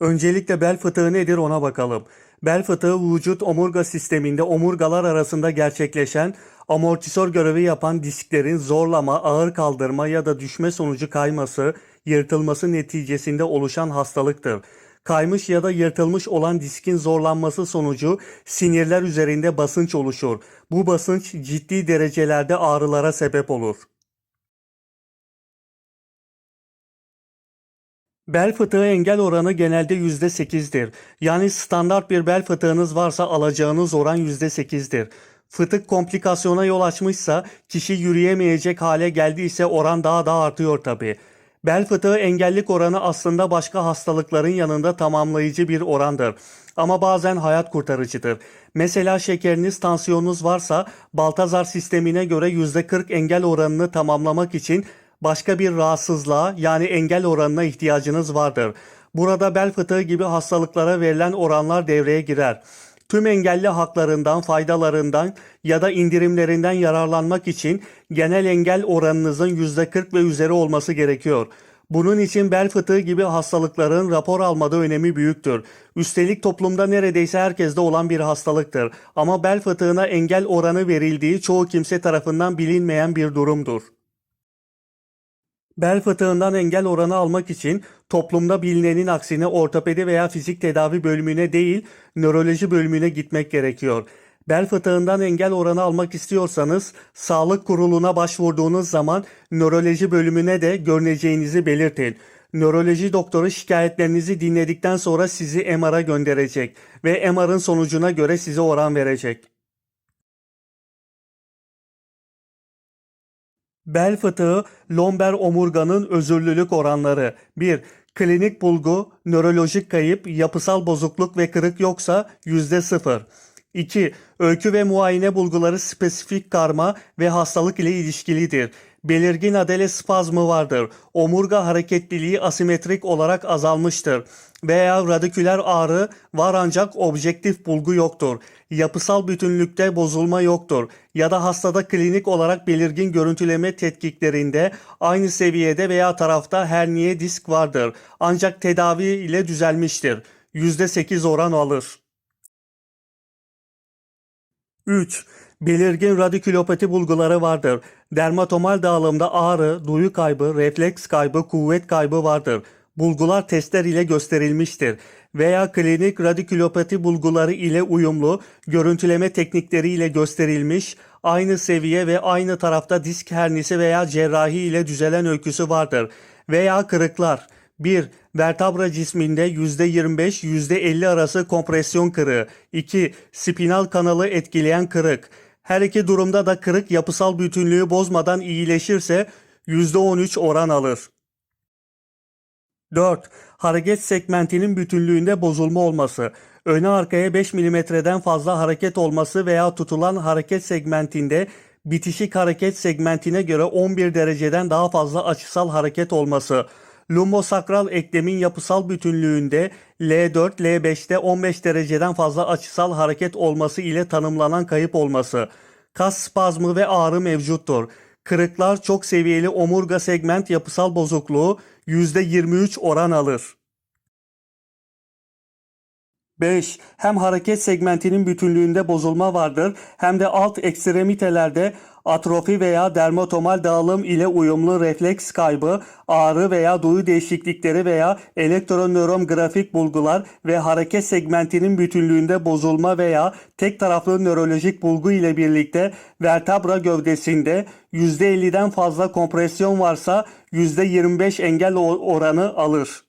Öncelikle bel fıtığı nedir ona bakalım. Bel fıtığı vücut omurga sisteminde omurgalar arasında gerçekleşen amortisör görevi yapan disklerin zorlama, ağır kaldırma ya da düşme sonucu kayması, yırtılması neticesinde oluşan hastalıktır. Kaymış ya da yırtılmış olan diskin zorlanması sonucu sinirler üzerinde basınç oluşur. Bu basınç ciddi derecelerde ağrılara sebep olur. Bel fıtığı engel oranı genelde %8'dir. Yani standart bir bel fıtığınız varsa alacağınız oran %8'dir. Fıtık komplikasyona yol açmışsa, kişi yürüyemeyecek hale geldiyse oran daha da artıyor tabi. Bel fıtığı engellik oranı aslında başka hastalıkların yanında tamamlayıcı bir orandır. Ama bazen hayat kurtarıcıdır. Mesela şekeriniz, tansiyonunuz varsa Baltazar sistemine göre %40 engel oranını tamamlamak için başka bir rahatsızlığa yani engel oranına ihtiyacınız vardır. Burada bel fıtığı gibi hastalıklara verilen oranlar devreye girer. Tüm engelli haklarından, faydalarından ya da indirimlerinden yararlanmak için genel engel oranınızın %40 ve üzeri olması gerekiyor. Bunun için bel fıtığı gibi hastalıkların rapor almada önemi büyüktür. Üstelik toplumda neredeyse herkeste olan bir hastalıktır. Ama bel fıtığına engel oranı verildiği çoğu kimse tarafından bilinmeyen bir durumdur. Bel fıtığından engel oranı almak için toplumda bilinenin aksine ortopedi veya fizik tedavi bölümüne değil, nöroloji bölümüne gitmek gerekiyor. Bel fıtığından engel oranı almak istiyorsanız sağlık kuruluna başvurduğunuz zaman nöroloji bölümüne de görüneceğinizi belirtin. Nöroloji doktoru şikayetlerinizi dinledikten sonra sizi MR'a gönderecek ve MR'ın sonucuna göre size oran verecek. Bel fıtığı, lomber omurganın özürlülük oranları. 1. Klinik bulgu, nörolojik kayıp, yapısal bozukluk ve kırık yoksa %0. 2. Öykü ve muayene bulguları spesifik karma ve hastalık ile ilişkilidir. Belirgin adele spazmı vardır. Omurga hareketliliği asimetrik olarak azalmıştır. Veya radiküler ağrı var ancak objektif bulgu yoktur. Yapısal bütünlükte bozulma yoktur. Ya da hastada klinik olarak belirgin görüntüleme tetkiklerinde aynı seviyede veya tarafta herniye disk vardır. Ancak tedavi ile düzelmiştir. %8 oran alır. 3. Belirgin radikülopati bulguları vardır. Dermatomal dağılımda ağrı, duyu kaybı, refleks kaybı, kuvvet kaybı vardır. Bulgular testler ile gösterilmiştir veya klinik radikülopati bulguları ile uyumlu görüntüleme teknikleri ile gösterilmiş, aynı seviye ve aynı tarafta disk hernisi veya cerrahi ile düzelen öyküsü vardır veya kırıklar. 1. Vertebra cisminde %25 %50 arası kompresyon kırığı. 2. Spinal kanalı etkileyen kırık. Her iki durumda da kırık yapısal bütünlüğü bozmadan iyileşirse %13 oran alır. 4. Hareket segmentinin bütünlüğünde bozulma olması. Öne arkaya 5 mm'den fazla hareket olması veya tutulan hareket segmentinde bitişik hareket segmentine göre 11 dereceden daha fazla açısal hareket olması. Lumbosakral eklemin yapısal bütünlüğünde L4, L5'te 15 dereceden fazla açısal hareket olması ile tanımlanan kayıp olması. Kas spazmı ve ağrı mevcuttur. Kırıklar çok seviyeli omurga segment yapısal bozukluğu %23 oran alır. 5. Hem hareket segmentinin bütünlüğünde bozulma vardır hem de alt ekstremitelerde atrofi veya dermatomal dağılım ile uyumlu refleks kaybı, ağrı veya duyu değişiklikleri veya elektronörografik bulgular ve hareket segmentinin bütünlüğünde bozulma veya tek taraflı nörolojik bulgu ile birlikte vertebra gövdesinde %50'den fazla kompresyon varsa %25 engel oranı alır.